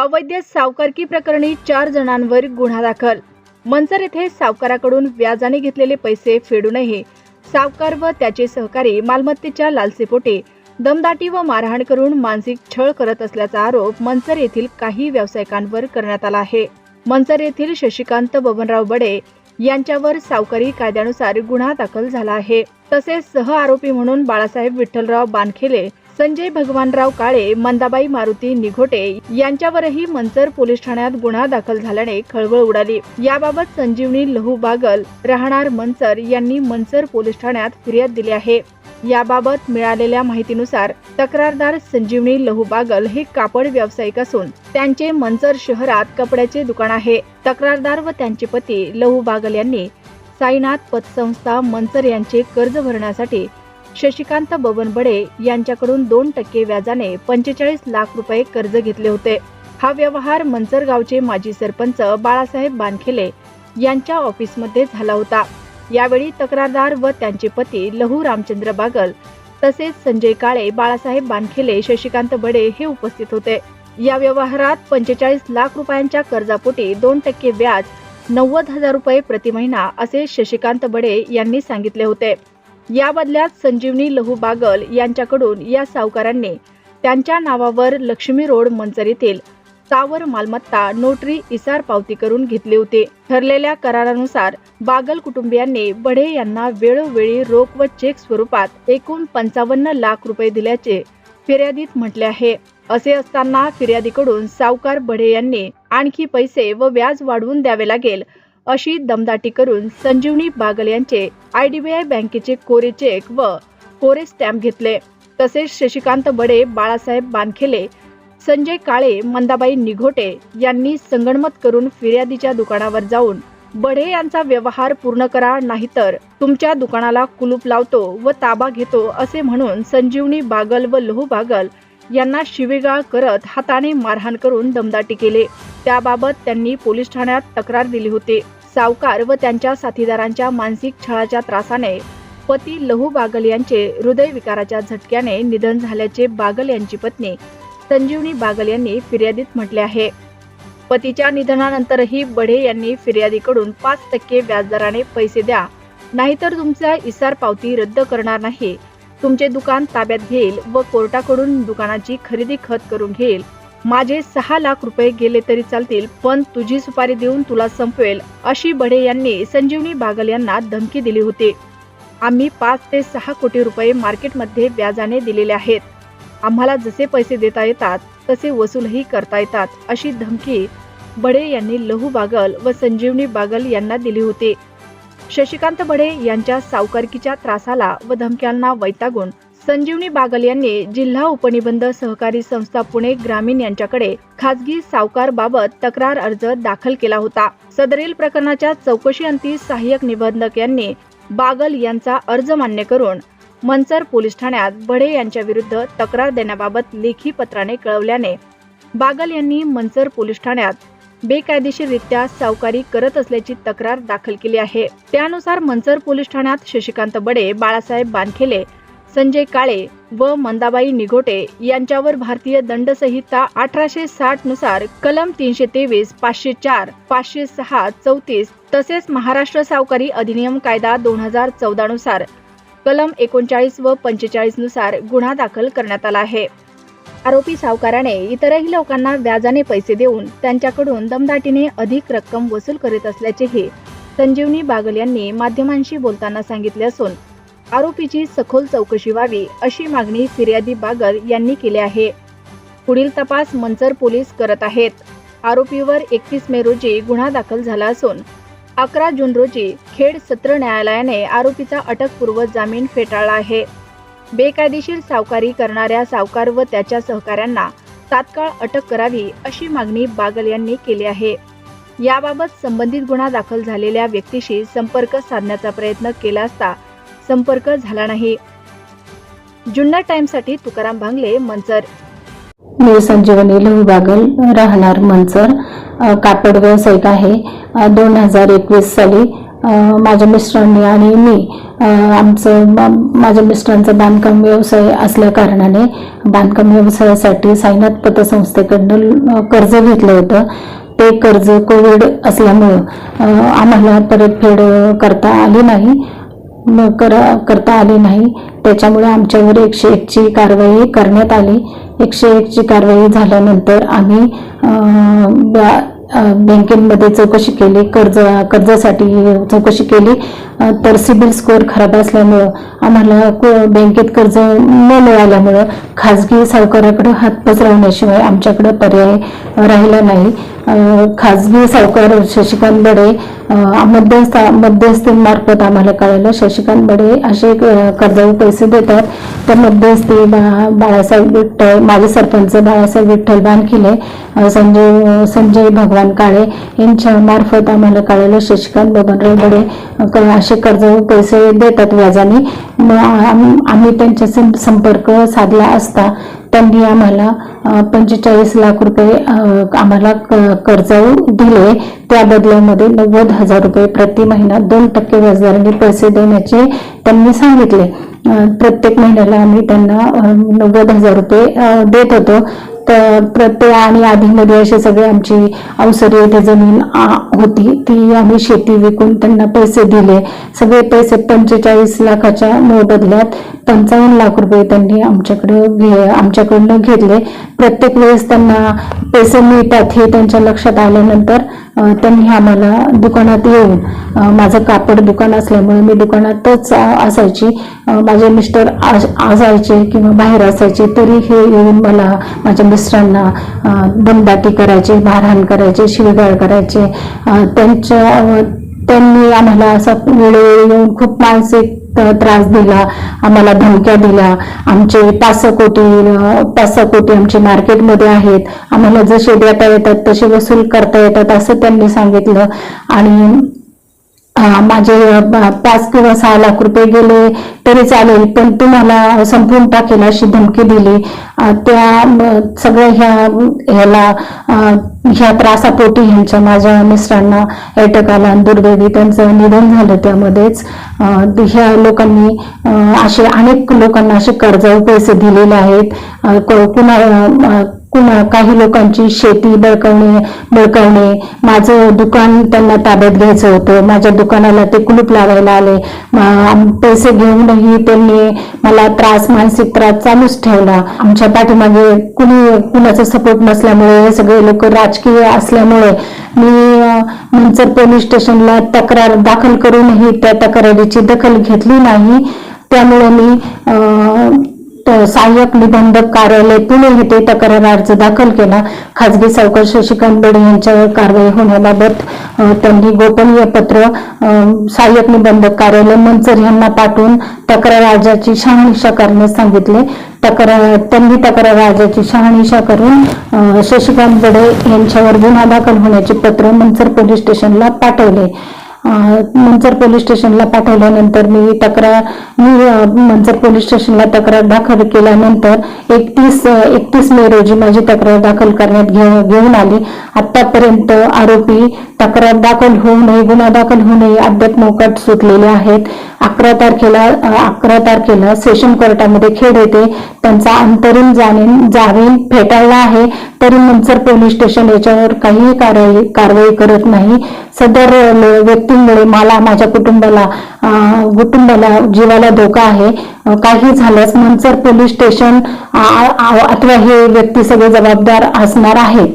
अवैध सावकारकी प्रकरणी चार जणांवर गुन्हा दाखल. मंचर येथे सावकाराकडून व्याजाने घेतलेले पैसे फेडूनही सावकार व त्याचे सहकारी मालमत्तेच्या लालसेपोटे दमदाटी व मारहाण करून मानसिक छळ करत असल्याचा आरोप मंचर येथील काही व्यावसायिकांवर करण्यात आला आहे. मंचर येथील शशिकांत बबनराव बडे यांच्यावर सावकारी कायद्यानुसार गुन्हा दाखल झाला आहे. तसेच सह आरोपी म्हणून बाळासाहेब विठ्ठलराव बानखेले संजय भगवानराव काळे मंदाबाई मारुती निघोटे यांच्यावरही मंचर पोलीस ठाण्यात गुन्हा दाखल झाल्याने खळबळ उडाली. याबाबत संजीवनी लहू बागल राहणार मंचर यांनी मंचर पोलीस ठाण्यात फिर्याद दिली आहे. याबाबत मिळालेल्या माहितीनुसार तक्रारदार संजीवनी लहू बागल हे कापड व्यावसायिक असून त्यांचे मंचर शहरात कपड्याचे दुकान आहे. तक्रारदार व त्यांचे पती लहू बागल यांनी साईनाथ पतसंस्था मंचर यांचे कर्ज भरण्यासाठी शशिकांत बबन बडे यांच्याकडून दोन टक्के व्याजाने पंचेचाळीस लाख रुपये कर्ज घेतले होते. हा व्यवहार मंचरगावचे माजी सरपंच बाळासाहेब बानखेले यांच्या ऑफिसमध्ये झाला होता. यावेळी तक्रारदार व त्यांचे पती लहू रामचंद्र बागल तसेच संजय काळे बाळासाहेब बानखेले शशिकांत बडे हे उपस्थित होते. या व्यवहारात पंचेचाळीस लाख रुपयांच्या कर्जापोटी दोन टक्के व्याज नव्वद हजार रुपये प्रति महिना असे शशिकांत बडे यांनी सांगितले होते. या बदल्यात संजीवनी लहू बागल यांच्याकडून या सावकारांनी त्यांच्या नावावर लक्ष्मी रोड मंचर येथील सावर मालमत्ता नोटरी इसार पावती करून घेतले होते. ठरलेल्या करारानुसार बागल कुटुंबियांनी बढे यांना वेळोवेळी रोख व चेक स्वरूपात एकूण पंचावन्न लाख रुपये दिल्याचे फिर्यादीत म्हटले आहे. असे असताना फिर्यादीकडून सावकार बढे यांनी आणखी पैसे व व्याज वाढवून द्यावे लागेल अशी दमदाटी करून संजीवनी बागल यांचे आयडीबीआय बँकेचे कोरे चेक व कोरे स्टॅम्प घेतले. तसेच शशिकांत बडे बाळासाहेब बानखेले संजय काळे मंदाबाई निघोटे यांनी संगणमत करून फिर्यादीच्या दुकानावर जाऊन बढे यांचा व्यवहार पूर्ण करा नाहीतर तुमच्या दुकानाला कुलूप लावतो व ताबा घेतो असे म्हणून संजीवनी बागल व लोहू बागल यांना शिवेगाळ करत हाताने मारहाण करून दमदाटी केले. त्याबाबत त्यांनी पोलीस ठाण्यात तक्रार दिली होती. सावकार व त्यांच्या साथीदारांच्या मानसिक छळाच्या त्रासाने पती लहू बागल यांचे हृदयविकाराच्या झटक्याने निधन झाल्याचे बागल यांची पत्नी संजीवनी बागल यांनी फिर्यादीत म्हटले आहे. पतीच्या निधनानंतरही बढे यांनी फिर्यादीकडून पाच टक्के व्याजदराने पैसे द्या नाहीतर तुमचा इसार पावती रद्द करणार नाही. तुमचे दुकान ताब्यात घेईल व कोर्टाकडून दुकानाची खरेदी खत करून घेईल. माझे सहा लाख रुपये गेले तरी चालतील पण तुझी सुपारी देऊन तुला संपवेल अशी बढे यांनी संजीवनी बागल यांना धमकी दिली होती. आम्ही पाच ते सहा कोटी रुपये मार्केटमध्ये व्याजाने दिलेले आहेत. आम्हाला जसे पैसे देता येतात तसे वसूलही करता येतात अशी धमकी बडे यांनी लहू बागल व संजीवनी बागल यांना दिली होती. शशिकांत बडे यांच्या सावकारकीच्या त्रासाला व धमक्यांना वैतागून संजीवनी बागल यांनी जिल्हा उपनिबंध सहकारी संस्था पुणे ग्रामीण यांच्याकडे खासगी सावकार बाबत तक्रार अर्ज दाखल केला होता. सदरील प्रकरणाच्या चौकशी अंती सहाय्यक निबंधक यांनी बागल यांचा अर्ज मान्य करून मंचर पोलीस ठाण्यात बढे यांच्या विरुद्ध तक्रार देण्याबाबत लेखी पत्राने कळवल्याने बागल यांनी मंचर पोलीस ठाण्यात बेकायदेशीररित्या सावकारी करत असल्याची तक्रार दाखल केली आहे. त्यानुसार मंचर पोलीस ठाण्यात शशिकांत बडे बाळासाहेब बानखेले संजय काळे व मंदाबाई निघोटे यांच्यावर भारतीय दंड संहिता अठराशे साठनुसार कलम तीनशे तेवीस पाचशे चार पाचशे सहा चौतीस तसेच महाराष्ट्र सावकारी अधिनियम कायदा दोन हजार चौदा नुसार कलम एकोणचाळीस व पंचेचाळीसनुसार गुन्हा दाखल करण्यात आला आहे. आरोपी सावकाराने इतरही लोकांना व्याजाने पैसे देऊन त्यांच्याकडून दमदाटीने अधिक रक्कम वसूल करीत असल्याचेही संजीवनी बागल यांनी माध्यमांशी बोलताना सांगितले असून आरोपीची सखोल चौकशी व्हावी अशी मागणी फिर्यादी बागल यांनी केली आहे. पुढील तपास मंचर पोलीस करत आहेत. आरोपीवर एकतीस मे रोजी गुन्हा दाखल झाला असून अकरा जून रोजी खेड सत्र न्यायालयाने आरोपीचा अटकपूर्व जामीन फेटाळला आहे. बेकायदेशीर सावकारी करणाऱ्या सावकार व त्याच्या सहकाऱ्यांना तात्काळ अटक करावी अशी मागणी बागल यांनी केली आहे. याबाबत संबंधित गुन्हा दाखल झालेल्या व्यक्तीशी संपर्क साधण्याचा प्रयत्न केला असता संपर्क झाला नाही. जुन्नर टाइम्ससाठी तुकाराम भांगले मंचर मी संजीवनी लहू बागल राहणार मंचर कापड व्यावसायिक आहे. दोन हजार एकवीस साली माझ्या मिस्टरांनी आणि मी आमचं माझ्या मिस्टरांचा बांधकाम व्यवसाय असल्या कारणाने बांधकाम व्यवसायासाठी साईनाथ पतसंस्थेकडनं कर्ज घेतलं होतं. ते कर्ज कोविड असल्यामुळं आम्हाला परतफेड करता आली नाही. करा करता आली नाही. त्याच्यामुळे आमच्यावर एकशे एकची कारवाई करण्यात आली. एकशे एकची कारवाई झाल्यानंतर आम्ही बँकेमध्ये चौकशी केली. कर्ज कर्जासाठी चौकशी केली. तर सिबिल स्कोअर खराब असल्यामुळं आम्हाला बँकेत कर्ज न मिळाल्यामुळं खाजगी सावकाराकडे हात पसरवण्याशिवाय आमच्याकडं पर्याय राहिला नाही. खाजगी सावकार शशिकांत बडे मध्यस्थ मध्यस्थीमार्फत आम्हाला कळालं. शशिकांत बडे असे अं, कर्जावर पैसे देतात. तर मध्यस्थी बा बाळासाहेब विठ्ठल माजी सरपंच बाळासाहेब विठ्ठल बानखिले संजय संजय भगवान काळे यांच्या मार्फत आम्हाला कळालं. शशिकांत बबनराव बडे असे कर्जावर पैसे देतात व्याजाने. मग आम्ही त्यांच्या सं- संपर्क साधला असता. त्यांनी आम्हाला पंचेचाळीस लाख रुपये आम्हाला कर्ज दिले. त्या बदल्यामध्ये नव्वद हजार रुपये प्रति महिना दोन टक्के व्याजदराने पैसे देण्याचे त्यांनी सांगितले. प्रत्येक महिन्याला आम्ही त्यांना नव्वद हजार रुपये देत होतो. प्रत्यय प्रत्येक आणि आधीमध्ये असे सगळे आमची अवसरी येथे जमीन होती. ती आम्ही शेती विकून त्यांना पैसे दिले. सगळे पैसे पंचेचाळीस लाखाच्या मोबदल्यात पंचावन्न लाख रुपये त्यांनी आमच्याकडे घे आमच्याकडनं घेतले. प्रत्येक वेळेस त्यांना पैसे मिळतात हे त्यांच्या लक्षात आल्यानंतर त्यांनी आम्हाला दुकानात येऊन माझं कापड दुकान असल्यामुळे मी दुकानातच असायची. माझे मिस्टर आज- असायचे किंवा बाहेर असायचे तरी हे येऊन मला माझ्या मिस्टरांना दमदाटी करायचे मारहाण करायचे शिवगाळ करायचे. त्यांच्या त्यांनी आम्हाला असा वेळोवेळी येऊन खूप मानसिक त्रास दिला आम्हाला धमक्या दिल्या. आमचे पाच कोटी पाच कोटी आमचे मार्केटमध्ये आहेत. आम्हाला जसे देता येतात तसे वसूल करता येतात असं त्यांनी सांगितलं. आणि माझे पाच किंवा सहा लाख रुपये गेले तरी चालेल पण तुम्हाला संपवून टाकेल अशी धमकी दिली. त्या सगळ्या ह्या ह्याला ह्या त्रासापोटी ह्यांच्या माझ्या मिस्टरांना अटक आला दुर्दैवी त्यांचं निधन झालं त्यामध्येच. ह्या लोकांनी असे अनेक लोकांना असे कर्ज पैसे दिलेले आहेत. पुन्हा कुणा कुणा काही लोकांची शेती बळकवणे बळकवणे. माझं दुकान त्यांना ताब्यात घ्यायचं होतं. माझ्या दुकानाला ते कुलूप लावायला आले. पैसे घेऊनही त्यांनी मला त्रास मानसिक त्रास चालूच ठेवला. आमच्या पाठीमागे कुणी कुणाचा सपोर्ट नसल्यामुळे हे सगळे लोक राजकीय असल्यामुळे मी मंचर पोलीस स्टेशनला तक्रार दाखल करूनही त्या तक्रारीची दखल घेतली नाही. त्यामुळे मी सहाय्यक निबंधक कार्यालय पुणे येथे तक्रार अर्ज दाखल केला. खाजगी सावकार शशिकांत बेडे यांच्यावर कारवाई होण्याबाबत त्यांनी गोपनीय पत्र सहाय्यक निबंधक कार्यालय मंचर यांना पाठवून तक्रार अर्जाची शहानिशा करण्यास सांगितले. तक्रार त्यांनी तक्रार अर्जाची शहानिशा करून शशिकांत बेडे यांच्यावर गुन्हा दाखल होण्याचे पत्र मंचर पोलीस स्टेशनला पाठवले. मंचर पोलीस स्टेशनला पाठवल्यानंतर मी तक्रार मी मंचर पोलीस स्टेशनला तक्रार दाखल केल्यानंतर एकतीस एकतीस मे रोजी माझी तक्रार दाखल करण्यात घेऊन आली. आतापर्यंत आरोपी तक्रार दाखल होऊ नये गुन्हा दाखल होऊ नये अद्याप मोकट सुटलेले आहेत. अकरा तारखेला अकरा तारखेला सेशन कोर्टामध्ये खेड येते. त्यांचा अंतरिम जामीन जामीन फेटाळला आहे. तरी मनसर पोलीस स्टेशन याच्यावर काहीही कारवाई कारवाई करत नाही. सदर व्यक्तींमुळे मला माझ्या कुटुंबाला कुटुंबाला जीवाला धोका आहे. काही झाल्यास मनसर पोलीस स्टेशन अथवा हे व्यक्ती सगळे जबाबदार असणार आहेत.